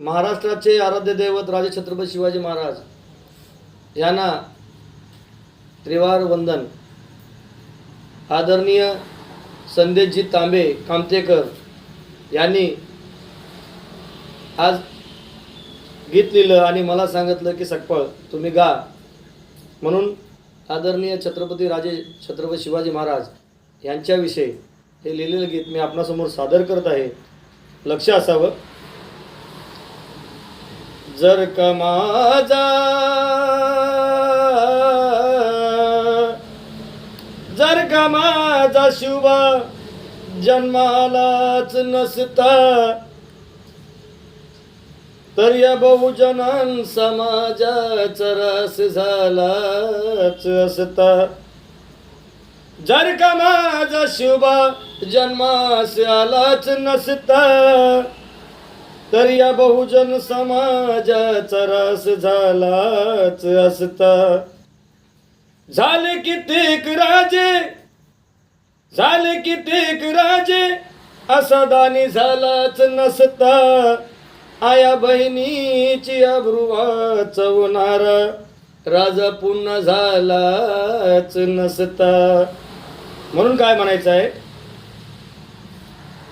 महाराष्ट्राचे आराध्य दैवत राजे छत्रपती शिवाजी महाराज यांना त्रिवार वंदन. आदरणीय संदेशजी तांबे कामतेकर यांनी आज गीत लिहिलं आणि मला सांगितलं की सकपळ तुम्ही गा. म्हणून आदरणीय छत्रपती राजे छत्रपती शिवाजी महाराज यांच्याविषयी हे लिहिलेलं गीत मी आपणासमोर सादर करत आहे. लक्ष असावं. जर का माझा जर का माझा शिवा जन्मालाच नसता तर या बहुजनां समाजाचा रस झालाच असता. जर का माझा शुभा जन्मास आलाच नसता तर या बहुजन समाजाचा रस झालाच असता. झाले कित्येक राजे झाले कित्येक राजे असा दानी झालाच नसता. आया बहिणीची अब्रू चवणारा राजा पुन्हा झालाच नसता. म्हणून काय म्हणायचं आहे?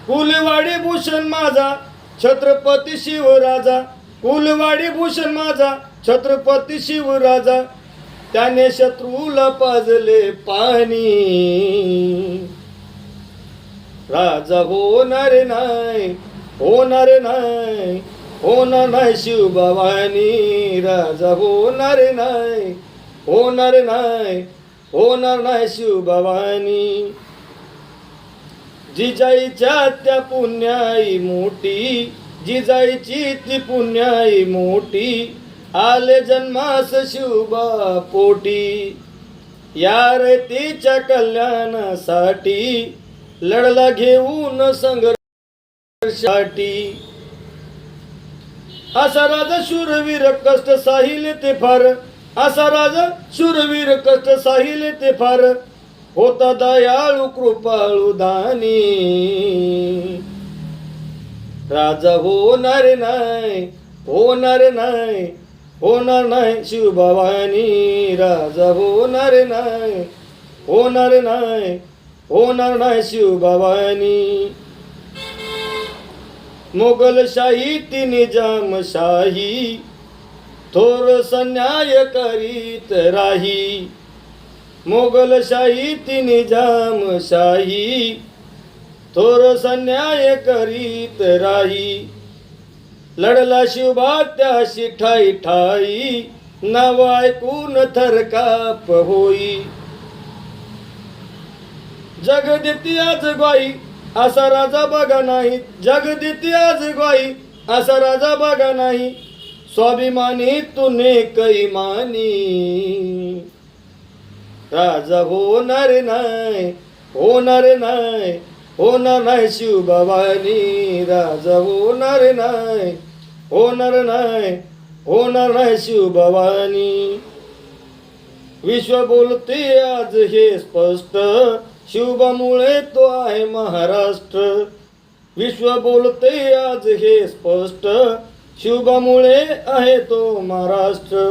कुलवाडी भूषण माझा छत्रपती शिवराजा कुलवाडी भूषण माझा छत्रपती शिवराजा त्याने शत्रूला पाजले पाणी राजा होणार नाही होणार नाही होणार नाही शिवभवानी. राजा होणार नाही होणार नाही होणार नाही शिवभवानी. जिजाईच्या त्या पुण्याई मोठी जिजाईची ती पुण्याई मोठी आले जन्मास शिवबा पोटी. या रतीच्या कल्याणासाठी लढला घेऊन संघर्षासाठी. असा राजा शूरवीर कष्ट साहिले ते फार असा राजा शूरवीर कष्ट साहिले ते फार होता दयाळू कृपाळू दानी. राजा होणार नाही होणार नाही होणार नाही शिवभवानी. राजा होणार नाही होणार नाही होणार नाही शिवभवानी. मोगलशाही ती निजामशाही थोर संन्याय करीत राही. मोगलशाही ती निजामशाही थोर संन्याय करीत राही. लढला शिवबा त्याशी ठाई ठाई नाव ऐकून थरकाप होई. जग आज ग्वाई असा राजा बघा नाही. जग आज ग्वाई असा राजा बघा नाही. स्वाभिमानी तुने कैमानी राजा होणार नाही होणार नाही होणार नाही शिवबाबानी. राजा होणार नाही होणार नाही होणार नाही शिवबाबानी. विश्व बोलते आज हे स्पष्ट शिवबामुळे तो आहे महाराष्ट्र. विश्व बोलते आज हे स्पष्ट शिवबामुळे आहे तो महाराष्ट्र.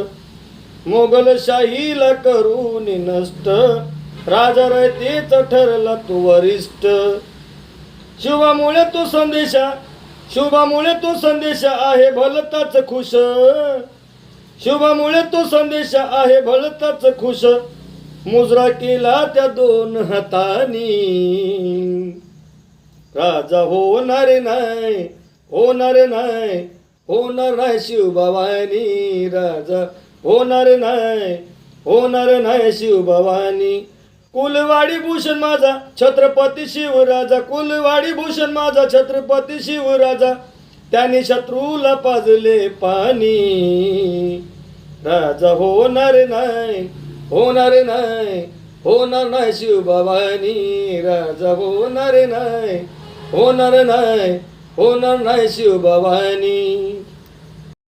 मोगलशाहीला करून नष्ट. राजा रयतेच ठरला तू वरिष्ठ. शिवामुळे तो संदेशा शुभामुळे तो संदेश आहे भलताच खुश. शुभामुळे तो संदेश आहे भलताच खुश. मुजरा केला त्या दोन हातानी. राजा होणार नाही होणार नाही होणार नाही शिवभवानी राजा होणार नाही होणार नाही शिवभवानी. कुलवाडी भूषण माझा छत्रपती शिवराजा. कुलवाडी भूषण माझा छत्रपती शिवराजा. त्याने शत्रूला पाजले पाणी. राजा होणार नाही होणार नाही होणार नाही शिवभवानी. राजा होणार नाही होणार नाही होणार नाही शिवबाबानी